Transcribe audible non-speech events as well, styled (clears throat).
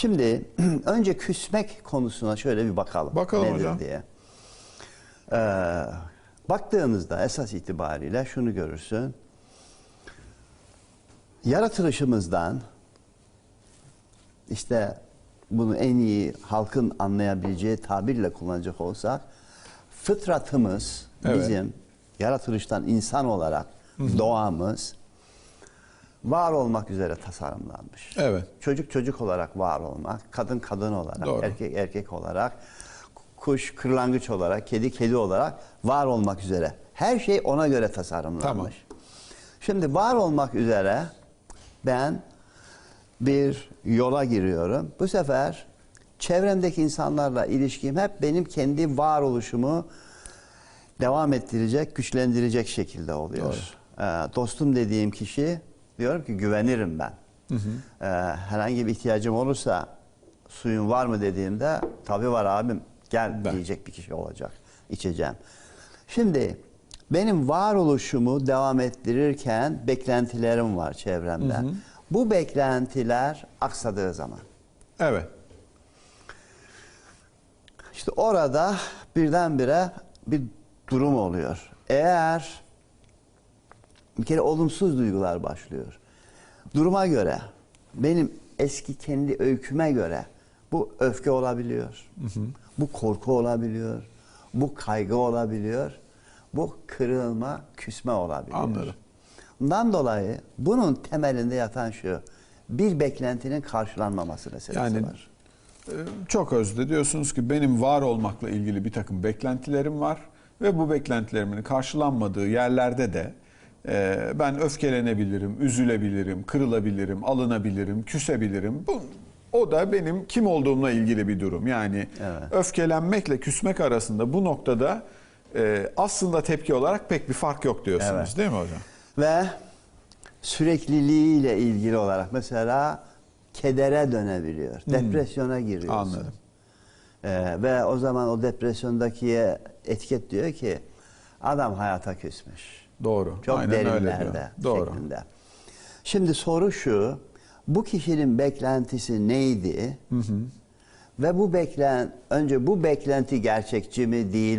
Şimdi (clears throat) önce küsmek konusuna şöyle bir bakalım. Bakalım nedir hocam. diye. Ee, baktığınızda esas itibariyle şunu görürsün. Yaratılışımızdan işte bunu en iyi halkın anlayabileceği tabirle kullanacak olsak fıtratımız Evet. bizim yaratılıştan insan olarak doğamız var olmak üzere tasarımlanmış. Evet. Çocuk çocuk olarak var olmak, kadın kadın olarak, Doğru. erkek erkek olarak, kuş kırlangıç olarak, kedi kedi olarak var olmak üzere. Her şey ona göre tasarımlanmış. Tamam. Şimdi var olmak üzere ben bir yola giriyorum. Bu sefer çevremdeki insanlarla ilişkim hep benim kendi varoluşumu devam ettirecek, güçlendirecek şekilde oluyor. Ee, dostum dediğim kişi diyorum ki güvenirim ben. Ee, herhangi bir ihtiyacım olursa suyun var mı dediğimde tabii var abim gel Ben. diyecek bir kişi olacak. içeceğim. Şimdi benim varoluşumu devam ettirirken beklentilerim var çevremde. Bu beklentiler aksadığı zaman Evet. İşte orada birdenbire bir durum oluyor. Eğer bir kere olumsuz duygular başlıyor. Duruma göre, benim eski kendi öyküme göre bu öfke olabiliyor. Bu korku olabiliyor. Bu kaygı olabiliyor. Bu kırılma, küsme olabiliyor. Anladım. Bundan dolayı bunun temelinde yatan şu. Bir beklentinin karşılanmaması meselesi Yani var. e, çok özde diyorsunuz ki benim var olmakla ilgili bir takım beklentilerim var ve bu beklentilerimin karşılanmadığı yerlerde de ben öfkelenebilirim, üzülebilirim, kırılabilirim, alınabilirim, küsebilirim. Bu o da benim kim olduğumla ilgili bir durum. Yani Evet. öfkelenmekle küsmek arasında bu noktada e, aslında tepki olarak pek bir fark yok diyorsunuz Evet. değil mi hocam? Ve sürekliliğiyle ilgili olarak mesela kedere dönebiliyor. Depresyona giriyorsun. Hmm. Anladım. Ee, ve o zaman o depresyondakiye etiket diyor ki adam hayata küsmüş. Doğru. Çok Aynen derinlerde Doğru. şeklinde. Şimdi soru şu. Bu kişinin beklentisi neydi? Ve bu beklen önce bu beklenti gerçekçi mi değil mi?